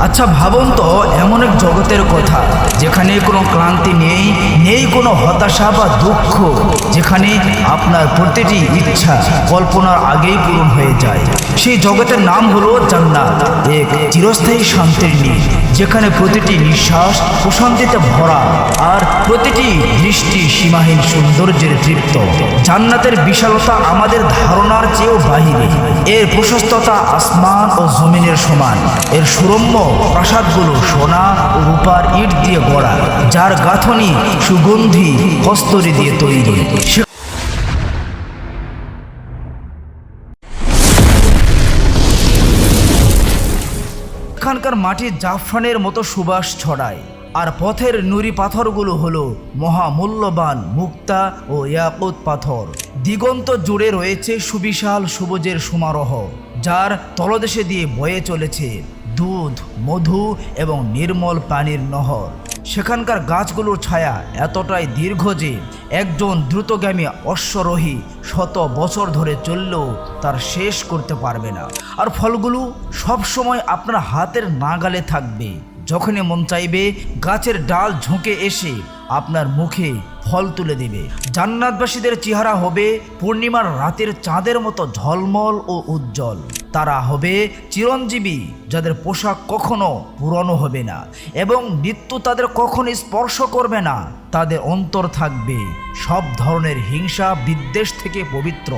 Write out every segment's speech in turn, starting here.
আচ্ছা ভাবুন তো এমন এক জগতের কথা। যেখানে কোনো ক্লান্তি নেই নেই কোনো হতাশা বা দুঃখ, যেখানে আপনার প্রতিটি ইচ্ছা কল্পনার আগেই পূরণ হয়ে যায়। সেই জগতের নাম হলো জান্নাত, এক চিরস্থায়ী শান্তির নীল, যেখানে প্রতিটি নিঃশ্বাস প্রশান্তিতে ভরা আর প্রতিটি দৃষ্টি সীমাহীন সৌন্দর্যের তৃপ্ত। জান্নাতের বিশালতা আমাদের ধারণার চেয়েও বাহিরে। এর প্রশস্ততা আসমান ও জমিনের সমান। এর সুরম্য প্রাসাদগুলো সোনা ও রূপার ইট দিয়ে গড়া যার গাঁথনি সুগন্ধি কস্তরি দিয়ে তৈরি। এখানকার মাটি জাফরানের মতো সুবাস ছড়ায়, আর পথের নুড়ি পাথরগুলো হলো মহামূল্যবান মুক্তা ও ইয়াকুত পাথর। দিগন্ত জুড়ে রয়েছে সুবিশাল সবুজের সমারোহ, যার তলদেশে দিয়ে বয়ে চলেছে দুধ, মধু এবং নির্মল পানির নহর। সেখানকার গাছগুলোর ছায়া এতটাই দীর্ঘ যে একজন দ্রুতগামী অশ্বরোহী শত বছর ধরে চললেও তার শেষ করতে পারবে না। আর ফলগুলো সবসময় আপনার হাতের নাগালে থাকবে। যখনই মন চাইবে, গাছের ডাল ঝুঁকে এসে আপনার মুখে ফল তুলে দেবে। জান্নাতবাসীদের চেহারা হবে পূর্ণিমার রাতের চাঁদের মতো ঝলমল ও উজ্জ্বল। তারা হবে চিরঞ্জীবী, যাদের পোশাক কখনো পুরনো হবে না এবং মৃত্যু তাদের কখনো স্পর্শ করবে না। তাদের অন্তর থাকবে সব ধরনের হিংসা বিদ্বেষ থেকে পবিত্র।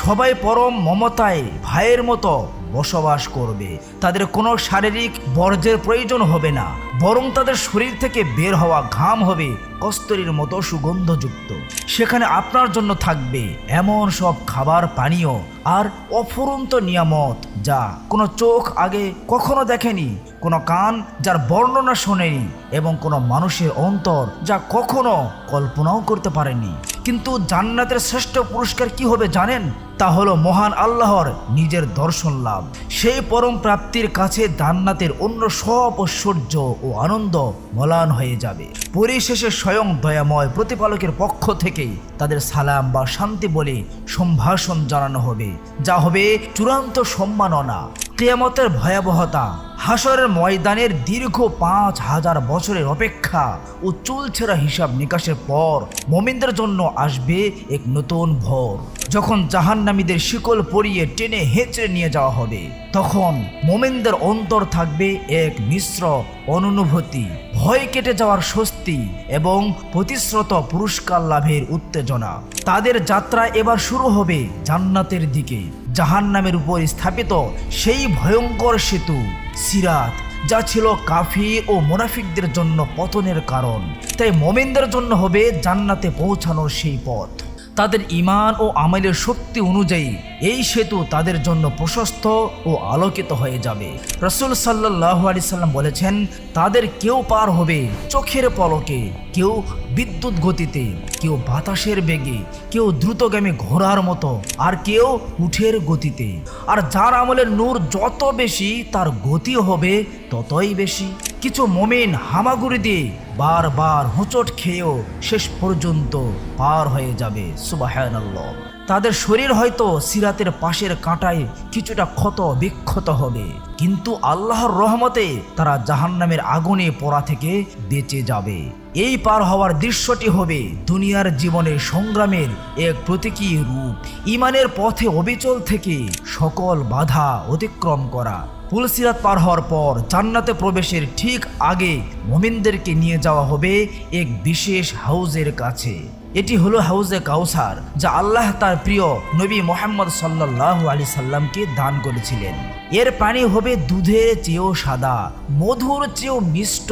সবাই পরম মমতায় ভাইয়ের মতো বসবাস করবে। তাদের কোনো শারীরিক বর্জ্যের প্রয়োজন হবে না। বরং তাদের শরীর থেকে বের হওয়া ঘাম হবে, কস্তরির মতো সুগন্ধযুক্ত। সেখানে আপনার জন্য থাকবে এমন সব খাবার পানীয় আর অফুরন্ত নিয়ামত যা কোনো চোখ আগে কখনো দেখেনি, কোনো কান যার বর্ণনা শোনেনি এবং কোনো মানুষের অন্তর যা কখনো কল্পনাও করতে পারেনি। কিন্তু জান্নাতের শ্রেষ্ঠ পুরস্কার কি হবে জানেন? তা হলো মহান আল্লাহর নিজের দর্শন লাভ। সেই পরম প্রাপ্তির কাছে জান্নাতের অন্য সব ঐশ্বর্য ও আনন্দ মলান হয়ে যাবে। পরিশেষে স্বয়ং দয়াময় প্রতিপালকের পক্ষ থেকেই তাদের সালাম বা শান্তি বলে সম্ভাষণ জানানো হবে। যা হবে চূড়ান্ত সম্মাননা। কেয়ামতের ভয়াবহতা। হাসরের ময়দানের দীর্ঘ পাঁচ হাজার বছরের অপেক্ষা ও চুলছেরা হিসাব নিকাশের পর মোমিনদের জন্য আসবে এক নতুন ভোর। যখন জাহান্নামীদের শিকল পরিয়ে টেনে হেঁচড়ে নিয়ে যাওয়া হবে, তখন মোমেনদের অন্তর থাকবে এক মিশ্র অনুভূতি। ভয় কেটে যাওয়ার স্বস্তি এবং প্রতিশ্রুত পুরস্কার লাভের উত্তেজনা। তাদের যাত্রা এবার শুরু হবে জান্নাতের দিকে। জাহান্নামের উপর স্থাপিত সেই ভয়ঙ্কর সেতু, সিরাত, যা ছিল কাফি ও মুনাফিকদের জন্য পতনের কারণ। তাই মোমেনদের জন্য হবে জান্নাতে পৌঁছানোর সেই পথ। তাদের ইমান ও আমালের শক্তি অনুযায়ী এই সেতু তাদের জন্য প্রশস্ত ও আলোকিত হয়ে যাবে। রসুল সাল্লাহ আলি সাল্লাম বলেছেন, তাদের কেউ পার হবে চোখের পলকে, কেউ বিদ্যুৎ গতিতে, কেউ বাতাসের বেগে, কেউ দ্রুতগামী ঘোড়ার মতো, আর কেউ উঠের গতিতে। আর যার আমলের নূর যত বেশি, তার গতি হবে ততই বেশি। কিছু মোমেন হামাগুড়ি দিয়ে বারবার হোঁচট খেয়েও শেষ পর্যন্ত পার হয়ে যাবে সুবাহান্লাহ তাদের শরীর হয়তো সিরাতের পাশের কাঁটায় কিছুটা ক্ষত বিক্ষত হবে, কিন্তু আল্লাহর রহমতে তারা জাহান্নামের আগুনে পড়া থেকে বেঁচে যাবে। এই পার হওয়ার দৃশ্যটি হবে দুনিয়ার জীবনের সংগ্রামের এক প্রতীকী রূপ। ইমানের পথে অবিচল থেকে সকল বাধা অতিক্রম করা। পুলসিরাত পার হওয়ার পর জান্নাতে প্রবেশের ঠিক আগে মোমিনদেরকে নিয়ে যাওয়া হবে এক বিশেষ হাউজের কাছে। এটি হলো হাউজে কাউসার, যা আল্লাহ তার প্রিয় নবী মোহাম্মদ সাল্লাহ আলি সাল্লামকে দান করেছিলেন। এর পানি হবে দুধের চেয়েও সাদা, মধুর চেয়েও মিষ্ট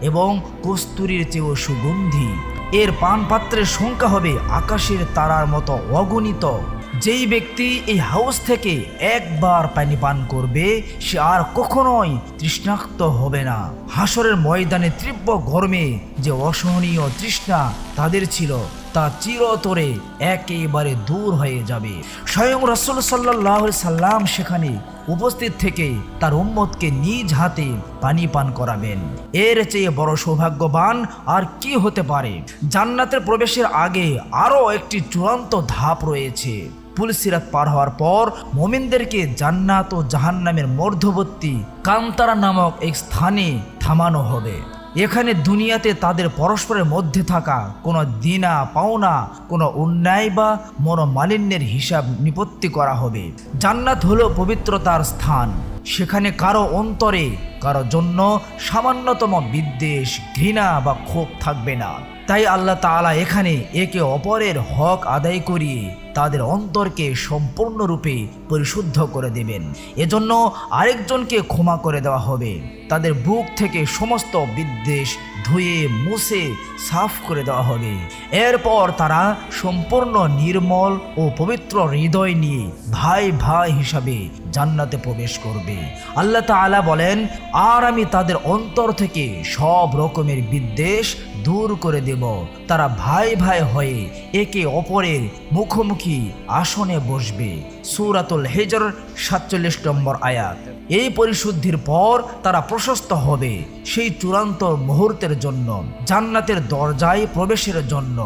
এবং কস্তুরীর চেয়েও সুগন্ধি। এর পান পাত্রের সংখ্যা হবে আকাশের তারার মতো অগণিত। যেই ব্যক্তি এই হাউস থেকে একবার পানি পান করবে, সে আর কখনোই তৃষ্ণাক্ত হবে না। হাসরের ময়দানে তীব্র গরমে যে অসহনীয় তৃষ্ণা তাদের ছিল, তা চিরতরে একেবারে দূর হয়ে যাবে। স্বয়ং রসুল সাল্লাহ সাল্লাম সেখানে উপস্থিত থেকে তার উম্মতকে নিজ হাতে পানি পান করাবেন। এর চেয়ে বড় সৌভাগ্যবান আর কি হতে পারে? জান্নাতের প্রবেশের আগে আরও একটি চূড়ান্ত ধাপ রয়েছে। পুলসিরাত পার হওয়ার পর মোমিনদেরকে জান্নাত ও জাহান্নামের মধ্যবর্তী কান্তারা নামক এক স্থানে থামানো হবে। এখানে দুনিয়াতে তাদের পরস্পরের মধ্যে থাকা কোনো দিনা, পাওনা, কোনো অন্যায় বা মনোমালিন্যের হিসাব নিপত্তি করা হবে। জান্নাত হলো পবিত্রতার স্থান। সেখানে কারও অন্তরে, কারও জন্য সামান্যতম বিদ্বেষ, ঘৃণা বা ক্ষোভ থাকবে না। তাই আল্লাহ তাআলা এখানে একে অপরের হক আদায় করিয়ে তাদের অন্তরকে সম্পূর্ণরূপে পরিশুদ্ধ করে দেবেন। এজন্য আরেকজনকে ক্ষমা করে দেওয়া হবে। তাদের বুক থেকে সমস্ত বিদ্বেষ ধুয়ে, মুছে, সাফ করে দেওয়া হবে। এরপর তারা সম্পূর্ণ নির্মল ও পবিত্র হৃদয় নিয়ে ভাই ভাই হিসাবে জান্নাতে প্রবেশ করবে। আল্লাহ তাআলা বলেন, আর আমি তাদের অন্তর থেকে সব রকমের বিদ্বেষ দূর করে দেব। তারা ভাই ভাই হয়ে একে অপরের মুখোমুখি আসনে বসবে। সুরাতুল হেজর, সাতচল্লিশ নম্বর আয়াত। এই পরিশুদ্ধির পর তারা প্রশস্ত হবে সেই চূড়ান্ত মুহূর্তের জন্য, জান্নাতের দরজায় প্রবেশের জন্য।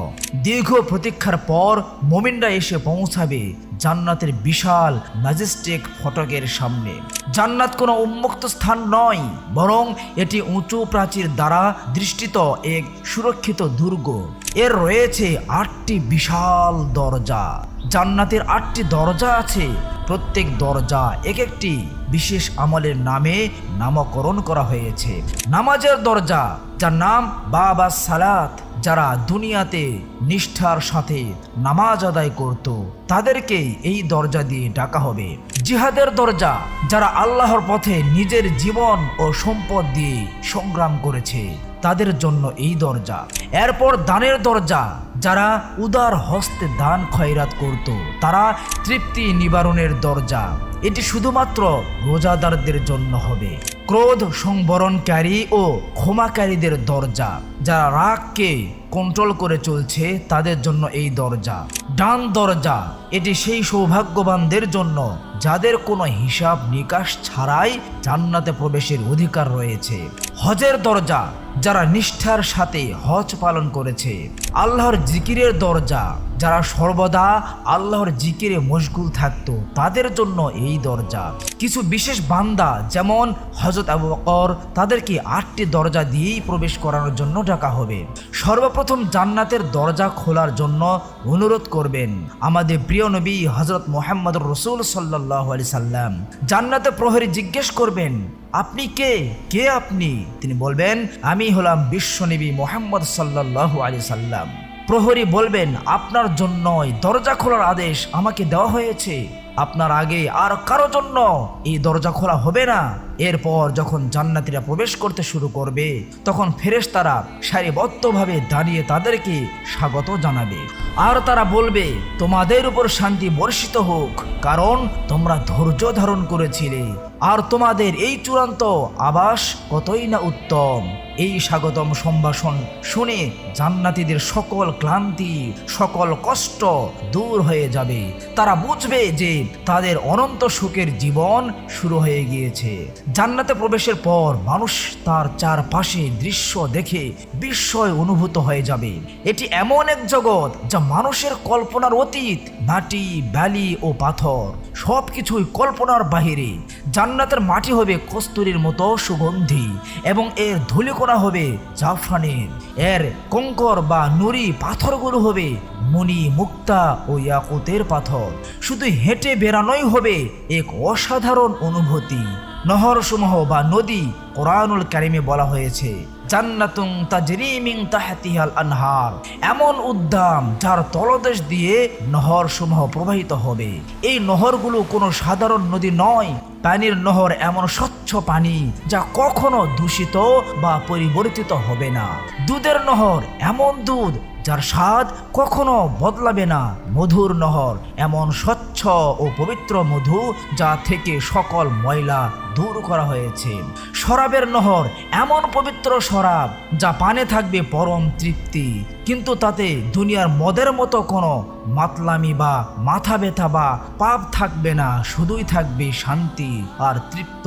দীর্ঘ প্রতীক্ষার পর মোমিনরা এসে পৌঁছাবে জান্নাতের বিশাল ম্যাজেস্টিক ফটকের সামনে। জান্নাত কোনো উন্মুক্ত স্থান নয়, বরং এটি উঁচু প্রাচীর দ্বারা দৃষ্টিত এক সুরক্ষিত দুর্গ। এর রয়েছে আটটি বিশাল দরজা। জান্নাতের আটটি দরজা আছে। প্রত্যেক দরজা এক একটি বিশেষ আমলের নামে নামকরণ করা হয়েছে। নামাজের দরজা, যার নাম বাবা সালাত। যারা দুনিয়াতে নিষ্ঠার সাথে নামাজ আদায় করত, তাদেরকেই এই দরজা দিয়ে ডাকা হবে। জিহাদের দরজা যারা আল্লাহর পথে নিজের জীবন ও সম্পদ দিয়ে সংগ্রাম করেছে। তাদের জন্য এই দরজা। এরপর দানের দরজা, যারা উদার হস্তে দান খয়রাত করত, তারা তৃপ্তি নিবারণের দরজা। এটি শুধুমাত্র রোজাদারদের জন্য হবে। ক্রোধ সংবরণকারী ও ক্ষমাকারীদের দরজা, যারা রাগকে কন্ট্রোল করে চলছে তাদের জন্য এই দরজা। ডান দরজা, এটি সেই সৌভাগ্যবানদের জন্য, যাদের কোনো হিসাব নিকাশ ছাড়াই জান্নাতে প্রবেশের অধিকার রয়েছে। হজের দরজা, যারা নিষ্ঠার সাথে হজ পালন করেছে। আল্লাহর জিকিরের দরজা যারা সর্বদা আল্লাহর জিকিরে মশগুল থাকতো, তাদের জন্য এই দরজা। কিছু বিশেষ বান্দা, যেমন হজরত আবু বকর, তাদেরকে আটটি দরজা দিয়েই প্রবেশ করানোর জন্য ডাকা হবে। সর্বপ্রথম জান্নাতের দরজা খোলার জন্য অনুরোধ করবেন আমাদের প্রিয় নবী হজরত মোহাম্মদ রসুল সাল্লাহ আলি সাল্লাম। জান্নাতে প্রহরী জিজ্ঞেস করবেন, আপনি কে? কে আপনি? তিনি বলবেন, আমি হলাম বিশ্বনবী মোহাম্মদ সাল্লাহ আলি সাল্লাম। প্রহরী বলবেন, আপনার জন্যই দরজা খোলার আদেশ আমাকে দেওয়া হয়েছে। আপনার আগে আর কারও জন্য এই দরজা খোলা হবে না। এরপর যখন জান্নাতিরা প্রবেশ করতে শুরু করবে, তখন ফেরেশতারা সারিবদ্ধভাবে দাঁড়িয়ে তাদেরকে স্বাগত জানাবে। আর তারা বলবে, তোমাদের উপর শান্তি বর্ষিত হোক, কারণ তোমরা ধৈর্য ধারণ করেছিলে। আর তোমাদের এই চূড়ান্ত আবাস কতই না উত্তম? এই স্বাগতম সম্ভাষণ শুনে জান্নাতীদের সকল ক্লান্তি, সকল কষ্ট দূর হয়ে যাবে। তারা বুঝবে যে তাদের অনন্ত সুখের জীবন শুরু হয়ে গিয়েছে। জান্নাতে প্রবেশের পর মানুষ তার চারপাশে দৃশ্য দেখে বিস্ময় অনুভূত হয়ে যাবে। এটি এমন এক জগৎ যা মানুষের কল্পনার অতীত, মাটি, বালি ও পাথর সব কিছুই কল্পনার বাহিরে। জান্নাতের মাটি হবে কস্তুরীর মতো সুগন্ধি এবং এর ধুলিকোনা হবে জাফরানের। এর কঙ্কর বা নুড়ি পাথরগুলো হবে মণি মুক্তা ও ইয়াকুতের পাথর। শুধু হেঁটে বেড়ানোই হবে এক অসাধারণ অনুভূতি। নহরসমূহ বা নদী কোরআনুল কারিমে বলা হয়েছে জান্নাতুং তাজরিমিং তাহাতিহাল আনহার। এমন উদ্যাম যার তলদেশ দিয়ে নহর সমূহ প্রবাহিত হবে। এই নহরগুলো কোনো সাধারণ নদী নয়, পানির নহর এমন স্বচ্ছ পানি যা কখনো দূষিত বা পরিবর্তিত হবে না। দুধের নহর এমন দুধ যার স্বাদ কখনো বদলাবে না। মধুর নহর এমন স্বচ্ছ ও পবিত্র মধু যা থেকে সকল ময়লা দূর করা হয়েছে। শরাবের নহর এমন পবিত্র শরাব যা পানে থাকবে পরম তৃপ্তি। কিন্তু তাতে দুনিয়ার মদের মতো কোনো মাতলামি বা মাথা ব্যথা বা পাপ থাকবে না, শুধুই থাকবে শান্তি আর তৃপ্ত।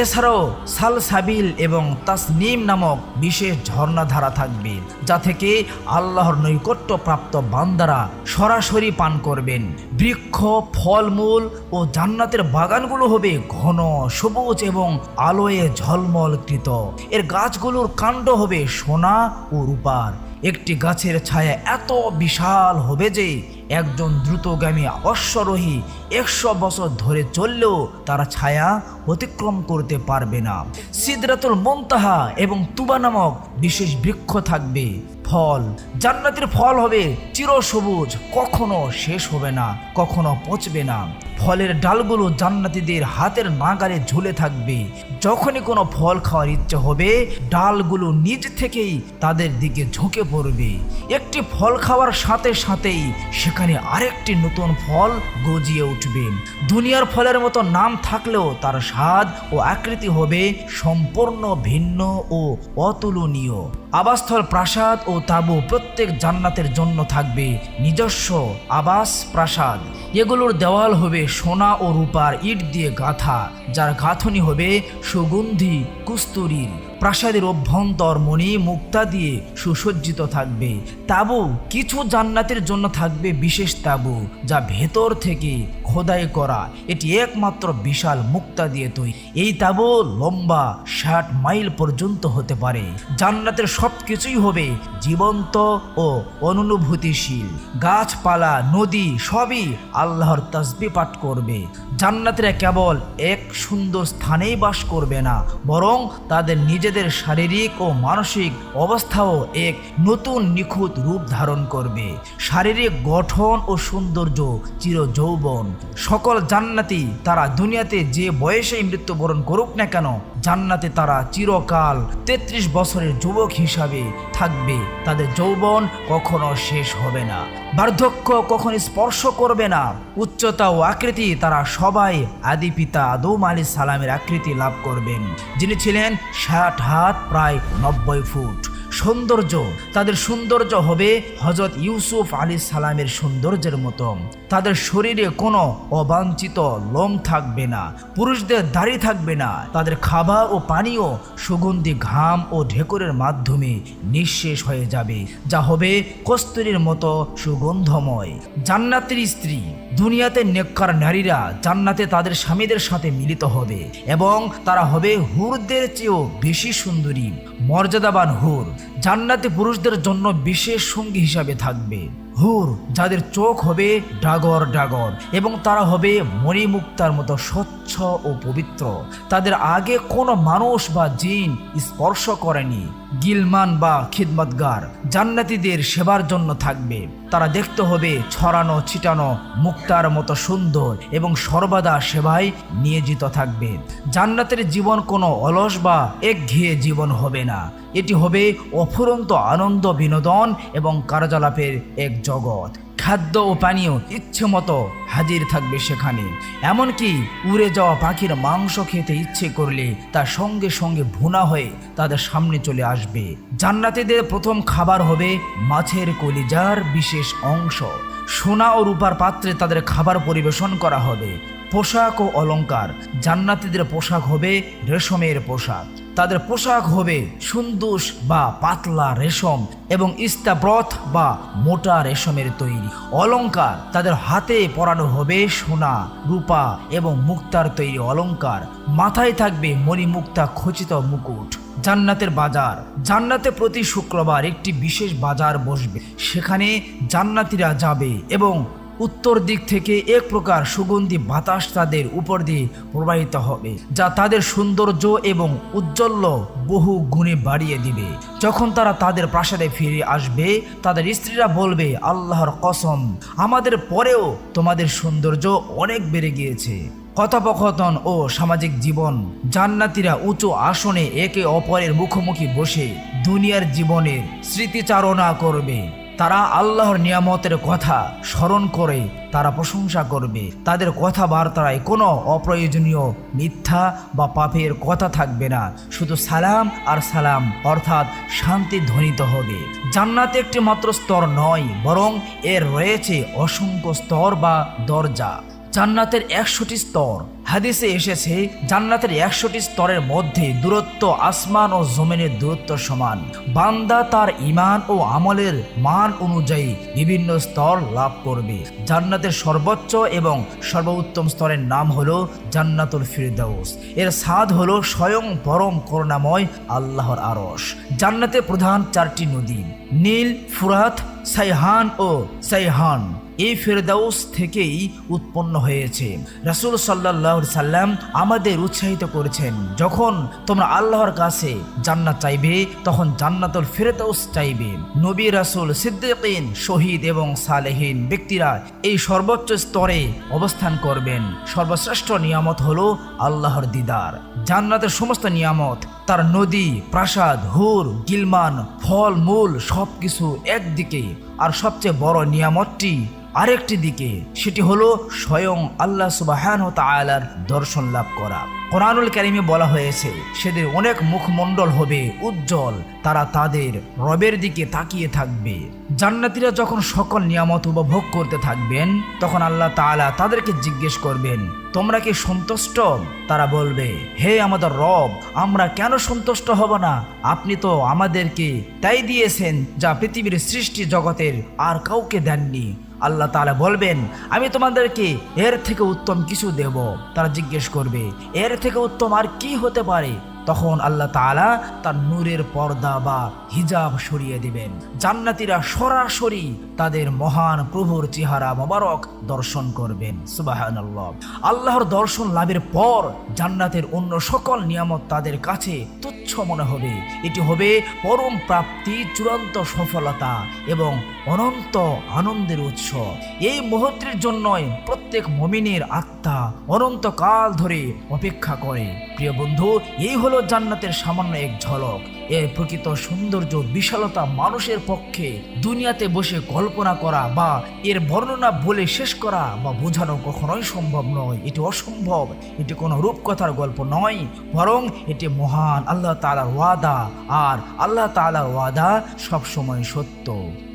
এছাড়াও সালসাবিল এবং তাসনিম নামক বিশেষ ঝর্ণাধারা থাকবে, যা থেকে আল্লাহর নৈকট্য প্রাপ্ত বান্দারা সরাসরি পান করবেন। বৃক্ষ, ফলমূল ও জান্নাতের বাগানগুলো হবে ঘন, সবুজ এবং আলোয় ঝলমলকৃত। এর গাছগুলোর কাণ্ড হবে সোনা ও রূপার। একটি গাছের ছায়া এত বিশাল হবে যে একজন দ্রুতগামী অশ্বরোহী একশো বছর ধরে চললেও তারা ছায়া অতিক্রম করতে পারবে না। সিদরাতুল মন্তাহা এবং তুবা নামক বিশেষ বৃক্ষ থাকবে। ফল। জান্নাতের ফল হবে চিরসবুজ, কখনো শেষ হবে না, কখনো পচবে না। ফলের ডালগুলো জান্নাতিদের হাতের নাগারে ঝুলে থাকবে। যখনই কোনো ফল খাওয়ার ইচ্ছে হবে, ডালগুলো নিজ থেকেই তাদের দিকে ঝুঁকে পড়বে। একটি ফল খাওয়ার সাথে সাথেই সেখানে আরেকটি নতুন ফল গজিয়ে উঠবে। দুনিয়ার ফলের মতো নাম থাকলেও তার স্বাদ ও আকৃতি হবে সম্পূর্ণ ভিন্ন ও অতুলনীয়। আবাসস্থল প্রাসাদ ও তাঁবু প্রত্যেক জান্নাতের জন্য থাকবে নিজস্ব আবাস প্রাসাদ। এগুলোর দেওয়াল হবে সোনা ও রূপার ইট দিয়ে গাঁথা, যার গাঁথনি হবে সুগন্ধি, কুস্তুরীর। প্রাসাদের অভ্যন্তর মণি মুক্তা দিয়ে সুসজ্জিত থাকবে। তাবু কিছু জান্নাতের জন্য থাকবে বিশেষ তাবু, যা ভেতর থেকে খোদাই করা। এটি একমাত্র বিশাল মুক্তা দিয়ে তৈরি। এই তাবু লম্বা ষাট মাইল পর্যন্ত হতে পারে। জান্নাতের সব কিছুই হবে জীবন্ত ও অনুভূতিশীল। গাছপালা, নদী, সবই আল্লাহর তসবি পাঠ করবে। জান্নাতিরা কেবল এক সুন্দর স্থানেই বাস করবে না, বরং তাদের নিজেদের শারীরিক ও মানসিক অবস্থাও এক নতুন নিখুঁত রূপ ধারণ করবে। শারীরিক গঠন ও সৌন্দর্য চির যৌবন সকল জান্নাতি তারা দুনিয়াতে যে বয়সেই মৃত্যুবরণ করুক না কেন জান্নাতে তারা চিরকাল তেত্রিশ বছরের যুবক হিসাবে থাকবে। তাদের যৌবন কখনো শেষ হবে না। বার্ধক্য কখন স্পর্শ করবে না। উচ্চতা ও আকৃতি তারা সবাই আদি পিতা আদম আলী সালামের আকৃতি লাভ করবেন। যিনি ছিলেন ষাট হাত, প্রায় নব্বই ফুট। সৌন্দর্য, তাদের সৌন্দর্য হবে হজরত ইউসুফ আলী সালামের সৌন্দর্যের মতো। তাদের শরীরে কোনো অবাঞ্ছিত লোম থাকবে না, পুরুষদের দাড়ি থাকবে না। তাদের খাবার ও পানীয় সুগন্ধি ঘাম ও ঢেকুরের মাধ্যমে নিঃশেষ হয়ে যাবে, যা হবে কস্তুরীর মতো সুগন্ধময়। জান্নাতের স্ত্রী, দুনিয়াতে নেককার নারীরা জান্নাতে তাদের স্বামীদের সাথে মিলিত হবে এবং তারা হবে হুরদের চেয়েও বেশি সুন্দরী, মর্যাদাবান হুর। জান্নাতে পুরুষদের জন্য বিশেষ সঙ্গী হিসাবে থাকবে। হুর, যাদের চোখ হবে ডাগর ডাগর এবং তারা হবে মণিমুক্তার মতো স্বচ্ছ ও পবিত্র। তাদের আগে কোনো মানুষ বা জিন স্পর্শ করেনি। গিলমান বা খিদমতগার জান্নাতিদের সেবার জন্য থাকবে। তারা দেখতে হবে ছড়ানো, ছিটানো, মুক্তার মতো সুন্দর এবং সর্বদা সেবায় নিয়োজিত থাকবে। জান্নাতের জীবন কোনো অলস বা একঘেয়ে জীবন হবে না। এটি হবে অফুরন্ত আনন্দ বিনোদন এবং কার্যালাপের এক জগৎ। খাদ্য ও পানীয় ইচ্ছে মতো হাজির থাকবে সেখানে। এমনকি উড়ে যাওয়া পাখির মাংস খেতে ইচ্ছে করলে তার সঙ্গে সঙ্গে ভুনা হয়ে তাদের সামনে চলে আসবে। জান্নাতীদের প্রথম খাবার হবে মাছের কলিজার বিশেষ অংশ। সোনা ও রূপার পাত্রে তাদের খাবার পরিবেশন করা হবে। পোশাক ও অলংকার। জান্নাতীদের পোশাক হবে রেশমের পোশাক। তাদের পোশাক হবে সুন্দুস বা পাতলা রেশম এবং ইস্তাব্রথ বা মোটা রেশমের তৈরি। অলঙ্কার তাদের হাতে পরানো হবে সোনা, রূপা এবং মুক্তার তৈরি অলঙ্কার মাথায় থাকবে মণিমুক্তা খচিত মুকুট। জান্নাতের বাজার। জান্নাতে প্রতি শুক্রবার একটি বিশেষ বাজার বসবে। সেখানে জান্নাতিরা যাবে এবং উত্তর দিক থেকে এক প্রকার সুগন্ধি বাতাস তাদের উপর দিয়ে প্রবাহিত হবে, যা তাদের সৌন্দর্য এবং উজ্জ্বল্য বহু গুণে বাড়িয়ে দিবে। যখন তারা তাদের প্রাসাদে ফিরে আসবে, তাদের স্ত্রীরা বলবে, আল্লাহর কসম, আমাদের পরেও তোমাদের সৌন্দর্য অনেক বেড়ে গিয়েছে। কথোপকথন ও সামাজিক জীবন, জান্নাতিরা উঁচু আসনে একে অপরের মুখোমুখি বসে দুনিয়ার জীবনের স্মৃতিচারণা করবে। তারা আল্লাহর নিয়ামতের কথা স্মরণ করে, তারা প্রশংসা করবে। তাদের কথাবার্তায় কোনো অপ্রয়োজনীয় মিথ্যা বা পাপের কথা থাকবে না। শুধু সালাম আর সালাম, অর্থাৎ শান্তি ধ্বনিত হবে। জান্নাতে একটি মাত্র স্তর নয়, বরং এর রয়েছে অসংখ্য স্তর বা দরজা। জান্নাতের একশোটি স্তর। হাদিসে এসেছে, জান্নাতের একশোটি স্তরের মধ্যে দূরত্ব আসমান ও জমিনের দূরত্ব সমান। বান্দা তার ইমান ও আমলের মান অনুযায়ী বিভিন্ন স্তর লাভ করবে। জান্নাতের সর্বোচ্চ এবং সর্বোত্তম স্তরের নাম হলো জান্নাতুল ফিরদাউস। এর স্বাদ হলো স্বয়ং পরম করুণাময় আল্লাহর আরস জান্নাতে প্রধান চারটি নদী, নীল, ফুরাত, সাইহান ও সাইহান। এই ফেরদাউস থেকেই উৎপন্ন হয়েছে। রাসুল সাল্লাহ সাল্লাম আমাদের উৎসাহিত করেছেন, যখন তোমরা আল্লাহর কাছে জান্নাত চাইবে, তখন জান্নাতুল ফেরদাউস চাইবে। নবী রাসুল সিদ্দিকিন, শহীদ এবং সালেহীন ব্যক্তিরা এই সর্বোচ্চ স্তরে অবস্থান করবেন। সর্বশ্রেষ্ঠ নিয়ামত হলো আল্লাহর দিদার। জান্নাতের সমস্ত নিয়ামত, তার নদী, প্রাসাদ, হুর, গিলমান, ফল, মূল সব কিছু একদিকে আর সবচেয়ে বড় নিয়ামতটি আরেকটি দিকে, সেটি হলো স্বয়ং আল্লাহ সুবাহান তালার দর্শন লাভ করা। কোরআনুল কারিমে বলা হয়েছে, সেদের অনেক মুখমণ্ডল হবে উজ্জ্বল, তারা তাদের রবের দিকে তাকিয়ে থাকবে। জান্নাতিরা যখন সকল নিয়ামত উপভোগ করতে থাকবেন, তখন আল্লাহ তাআলা তাদেরকে জিজ্ঞেস করবেন, তোমরা কি সন্তুষ্ট? তারা বলবে, হে আমাদের রব, আমরা কেন সন্তুষ্ট হব না? আপনি তো আমাদেরকে তাই দিয়েছেন যা পৃথিবীর সৃষ্টি জগতের আর কাউকে দেননি। আল্লাহ তালা বলবেন, আমি তোমাদেরকে এর থেকে উত্তম কিছু দেব। তারা জিজ্ঞেস করবে, এর থেকে উত্তম আর কি হতে পারে? তখন আল্লাহ তাআলা তার নূরের পর্দা বা হিজাব সরিয়ে দিবেন। জান্নাতীরা সরাসরি তাদের মহান প্রভুর চেহারা মোবারক দর্শন করবেন। সুবাহানাল্লাহ। আল্লাহর দর্শন লাভের পর জান্নাতের অন্য সকল নিয়ামত তাদের কাছে তুচ্ছ মনে হবে। এটি হবে পরম প্রাপ্তি, চূড়ান্ত সফলতা এবং অনন্ত আনন্দের উৎস। এই মুহূর্তের জন্যই প্রত্যেক মমিনের আত্মা অনন্তকাল ধরে অপেক্ষা করে। প্রিয় বন্ধু, এই হলো জান্নাতের সামান্য এক ঝলক। এর প্রকৃত সৌন্দর্য, বিশালতা মানুষের পক্ষে দুনিয়াতে বসে কল্পনা করা বা এর বর্ণনা বলে শেষ করা বা বোঝানো কখনোই সম্ভব নয়। এটি অসম্ভব। এটি কোনো রূপকথার গল্প নয়, বরং এটি মহান আল্লাহ তালার ওয়াদা। আর আল্লাহ তালার ওয়াদা সবসময় সত্য।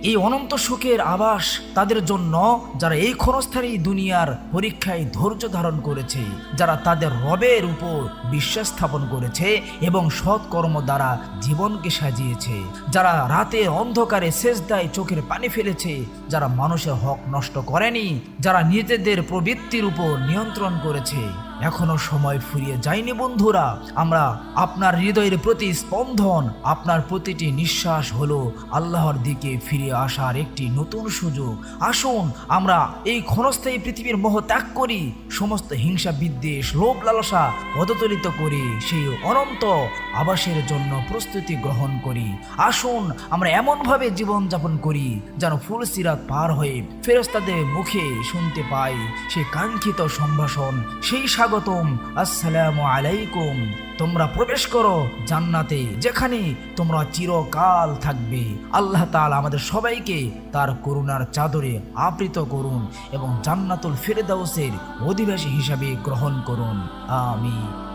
এই অনন্ত সুখের আবাস তাদের জন্য যারা এই ক্ষণস্থায়ী দুনিয়ার পরীক্ষায় ধৈর্য ধারণ করেছে, যারা তাদের রবের উপর বিশ্বাস স্থাপন করেছে এবং সৎকর্ম দ্বারা জীবনকে সাজিয়েছে, যারা রাতে অন্ধকারে সেজদায় চোখের পানি ফেলেছে, যারা মানুষের হক নষ্ট করেনি, যারা নিজেদের প্রবৃত্তির উপর নিয়ন্ত্রণ করেছে। এখনও সময় ফুরিয়ে যায়নি বন্ধুরা। আমরা আপনার হৃদয়ের প্রতি স্পন্দন, আপনার প্রতিটি নিঃশ্বাস হলো আল্লাহর দিকে ফিরে আসার একটি নতুন সুযোগ। আসুন, আমরা এই ক্ষণস্থায়ী পৃথিবীর মোহ ত্যাগ করি। সমস্ত হিংসা, বিদ্বেষ, লোভ, লালসা পদতলিত করি। সেই অনন্ত আবাসের জন্য প্রস্তুতি গ্রহণ করি। আসুন, আমরা এমনভাবে জীবনযাপন করি যেন ফুল সিরাত পার হয়ে ফেরস্তাদের মুখে শুনতে পাই। সেই কাঙ্ক্ষিত সম্ভাষণ, সেই স্বাগতম। আসসালামু আলাইকুম। তোমরা প্রবেশ করো জান্নাতে, যেখানে তোমরা চিরকাল থাকবে। আল্লাহ তালা আমাদের সবাইকে তার করুণার চাদরে আবৃত করুন এবং জান্নাতুল ফেরদাউসের অধিবাসী হিসাবে গ্রহণ করুন। আমিন।